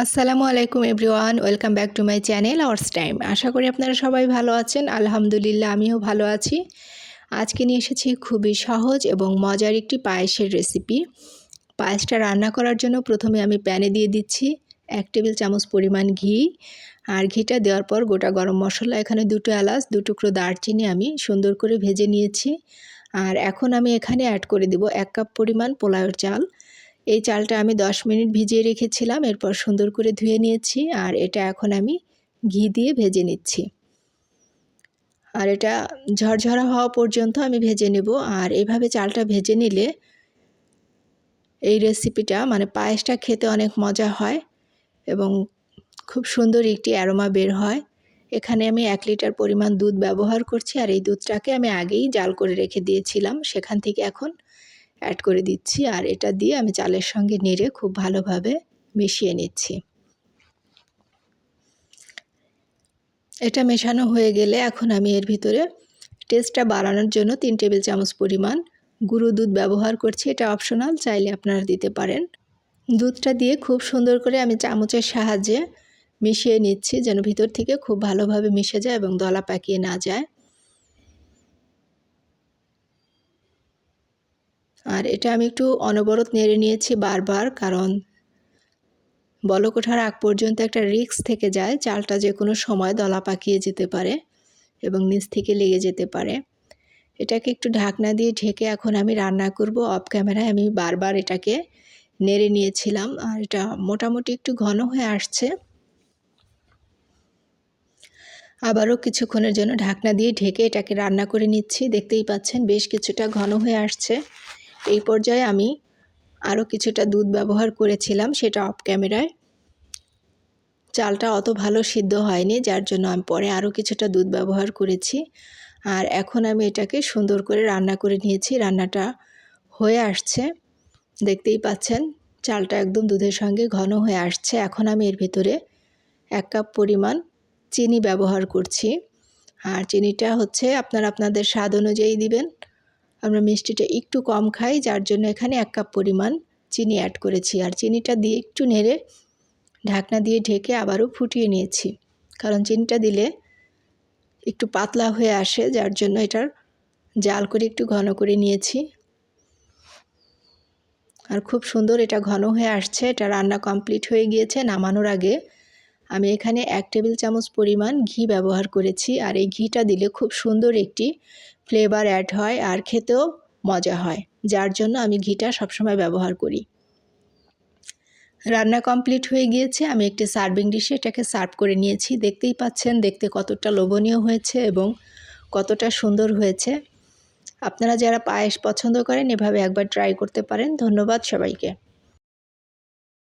আসসালামু আলাইকুম everyone, welcome back to my channel hours time. আশা করি আপনারা সবাই ভালো আছেন, আলহামদুলিল্লাহ আমিও ভালো আছি। আজকে নিয়ে এসেছি খুবই সহজ এবং মজার একটি পায়েসের রেসিপি। পায়েসটা রান্না করার জন্য প্রথমে আমি প্যানে দিয়ে দিচ্ছি এক টেবিল চামচ পরিমাণ ঘি আর ঘিটা দেওয়ার পর গোটা গরম মশলা, এখানে দুটো এলাচ, দু টুকরো দারচিনি আমি সুন্দর করে ভেজে নিয়েছি। আর এখন আমি এখানে অ্যাড করে দেব এক কাপ পরিমাণ পোলাওয়ের চাল। এই চালটা আমি 10 মিনিট ভিজিয়ে রেখেছিলাম, এরপর সুন্দর করে ধুয়ে নিয়েছি, আর এটা এখন আমি ঘি দিয়ে ভেজে নিচ্ছি। আর এটা ঝরঝরা হওয়া পর্যন্ত আমি ভেজে নেব, আর এভাবে চালটা ভেজে নিলে এই রেসিপিটা মানে পায়েসটা খেতে অনেক মজা হয় এবং খুব সুন্দর একটি অ্যারোমা বের হয়। এখানে আমি এক লিটার পরিমাণ দুধ ব্যবহার করছি, আর এই দুধটাকে আমি আগেই জাল করে রেখে দিয়েছিলাম, সেখান থেকে এখন অ্যাড করে দিচ্ছি আর এটা দিয়ে আমি চালের সঙ্গে নেড়ে খুব ভালোভাবে মিশিয়ে নিচ্ছি। এটা মেশানো হয়ে গেলে এখন আমি এর ভিতরে টেস্টটা বাড়ানোর জন্য তিন টেবিল চামচ পরিমাণ গুঁড়ো দুধ ব্যবহার করছি। এটা অপশনাল চাইলে আপনারা দিতে পারেন। দুধটা দিয়ে খুব সুন্দর করে আমি চামচের সাহায্যে মিশিয়ে নিচ্ছি যেন ভিতর থেকে খুব ভালোভাবে মিশে যায় এবং দলা পাকিয়ে না যায়। আর এটা আমি একটু অনবরত নেড়ে নিয়েছি বারবার, কারণ বলক ওঠার আগ পর্যন্ত একটা রিক্স থেকে যায়, চালটা যে কোনো সময় দলা পাকিয়ে যেতে পারে এবং নিচ থেকে লেগে যেতে পারে। এটাকে একটু ঢাকনা দিয়ে ঢেকে এখন আমি রান্না করব। অফ ক্যামেরায় আমি বারবার এটাকে নেড়ে নিয়েছিলাম, আর এটা মোটামুটি একটু ঘন হয়ে আসছে। আবারও কিছুক্ষণের জন্য ঢাকনা দিয়ে ঢেকে এটাকে রান্না করে নিচ্ছি। দেখতেই পাচ্ছেন, বেশ কিছুটা ঘন হয়ে আসছে। এই পর্যায়ে আমি আরও কিছুটা দুধ ব্যবহার করেছিলাম, সেটা অফ ক্যামেরায় চালটা অত ভালো সিদ্ধ হয়নি, যার জন্য আমি পরে আরও কিছুটা দুধ ব্যবহার করেছি। আর এখন আমি এটাকে সুন্দর করে রান্না করে নিয়েছি, রান্নাটা হয়ে আসছে। দেখতেই পাচ্ছেন, চালটা একদম দুধের সঙ্গে ঘন হয়ে আসছে। এখন আমি এর ভিতরে এক কাপ পরিমাণ চিনি ব্যবহার করছি। আর চিনিটা হচ্ছে আপনারা আপনাদের স্বাদ অনুযায়ী দিবেন। আমরা মিষ্টিটা একটু কম খাই, যার জন্য এখানে এক কাপ পরিমাণ চিনি অ্যাড করেছি। আর চিনিটা দিয়ে একটু নেড়ে ঢাকনা দিয়ে ঢেকে আবারও ফুটিয়ে নিয়েছি। কারণ চিনিটা দিলে একটু পাতলা হয়ে আসে, যার জন্য এটার জাল করে একটু ঘন করে নিয়েছি। আর খুব সুন্দর এটা ঘন হয়ে আসছে, এটা রান্না কমপ্লিট হয়ে গিয়েছে, নামানোর আগে আমি এখানে এক টেবিল চামচ পরিমাণ ঘি ব্যবহার করেছি আর এই ঘিটা দিলে খুব সুন্দর একটি ফ্লেভার অ্যাড হয় আর খেতেও মজা হয়, যার জন্য আমি ঘিটা সবসময় ব্যবহার করি। রান্না কমপ্লিট হয়ে গিয়েছে, আমি একটি সার্ভিং ডিশে এটাকে সার্ভ করে নিয়েছি। দেখতেই পাচ্ছেন, দেখতে কতটা লোভনীয় হয়েছে এবং কতটা সুন্দর হয়েছে। আপনারা যারা পায়েস পছন্দ করেন, এভাবে একবার ট্রাই করতে পারেন। ধন্যবাদ সবাইকে।